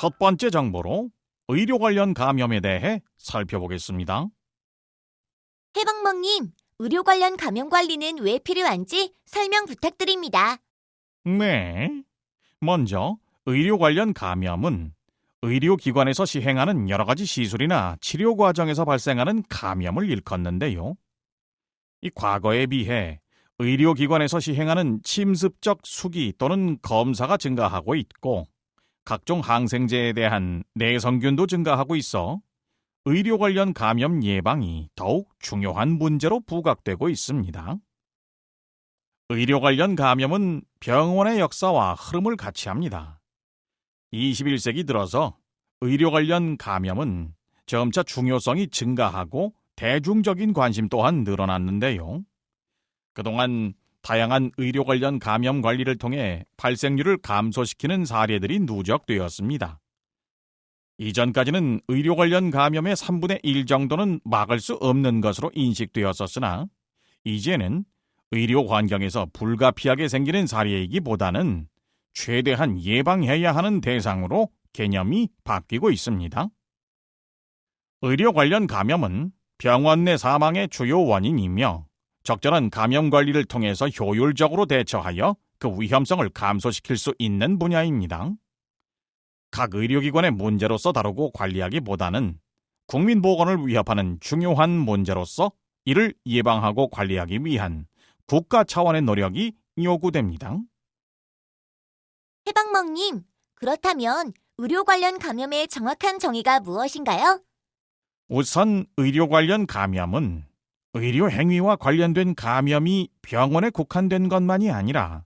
첫 번째 정보로 의료 관련 감염에 대해 살펴보겠습니다. 해방멍님, 의료 관련 감염 관리는 왜 필요한지 설명 부탁드립니다. 네. 먼저 의료 관련 감염은 의료기관에서 시행하는 여러 가지 시술이나 치료 과정에서 발생하는 감염을 일컫는데요. 이 과거에 비해 의료기관에서 시행하는 침습적 수기 또는 검사가 증가하고 있고 각종 항생제에 대한 내성균도 증가하고 있어 의료 관련 감염 예방이 더욱 중요한 문제로 부각되고 있습니다. 의료 관련 감염은 병원의 역사와 흐름을 같이 합니다. 21세기 들어서 의료 관련 감염은 점차 중요성이 증가하고 대중적인 관심 또한 늘어났는데요. 그동안 다양한 의료 관련 감염 관리를 통해 발생률을 감소시키는 사례들이 누적되었습니다. 이전까지는 의료 관련 감염의 3분의 1 정도는 막을 수 없는 것으로 인식되었었으나 이제는 의료 환경에서 불가피하게 생기는 사례이기보다는 최대한 예방해야 하는 대상으로 개념이 바뀌고 있습니다. 의료 관련 감염은 병원 내 사망의 주요 원인이며 적절한 감염 관리를 통해서 효율적으로 대처하여 그 위험성을 감소시킬 수 있는 분야입니다. 각 의료기관의 문제로서 다루고 관리하기보다는 국민 보건을 위협하는 중요한 문제로서 이를 예방하고 관리하기 위한 국가 차원의 노력이 요구됩니다. 해방멍님, 그렇다면 의료 관련 감염의 정확한 정의가 무엇인가요? 우선 의료 관련 감염은 의료 행위와 관련된 감염이 병원에 국한된 것만이 아니라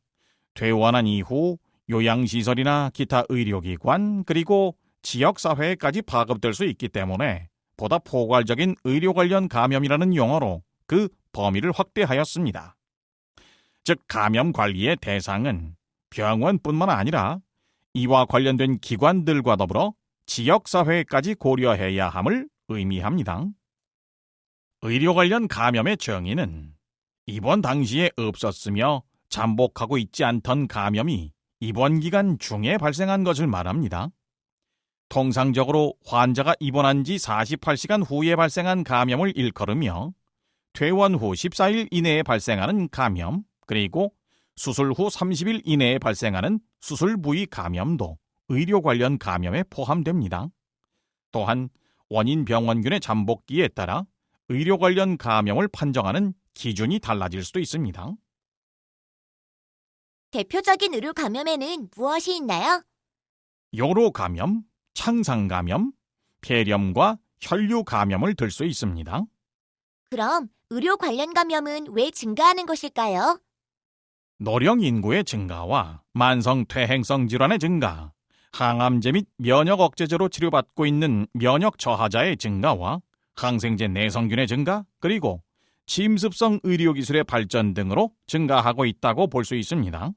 퇴원한 이후 요양시설이나 기타 의료기관 그리고 지역사회에까지 파급될 수 있기 때문에 보다 포괄적인 의료 관련 감염이라는 용어로 그 범위를 확대하였습니다. 즉 감염 관리의 대상은 병원뿐만 아니라 이와 관련된 기관들과 더불어 지역사회까지 고려해야 함을 의미합니다. 의료 관련 감염의 정의는 입원 당시에 없었으며 잠복하고 있지 않던 감염이 입원 기간 중에 발생한 것을 말합니다. 통상적으로 환자가 입원한 지 48시간 후에 발생한 감염을 일컬으며 퇴원 후 14일 이내에 발생하는 감염, 그리고 수술 후 30일 이내에 발생하는 수술 부위 감염도 의료 관련 감염에 포함됩니다. 또한 원인 병원균의 잠복기에 따라 의료 관련 감염을 판정하는 기준이 달라질 수도 있습니다. 대표적인 의료 감염에는 무엇이 있나요? 요로 감염, 창상 감염, 폐렴과 혈류 감염을 들 수 있습니다. 그럼 의료 관련 감염은 왜 증가하는 것일까요? 노령 인구의 증가와 만성 퇴행성 질환의 증가, 항암제 및 면역 억제제로 치료받고 있는 면역 저하자의 증가와 항생제 내성균의 증가, 그리고 침습성 의료기술의 발전 등으로 증가하고 있다고 볼 수 있습니다.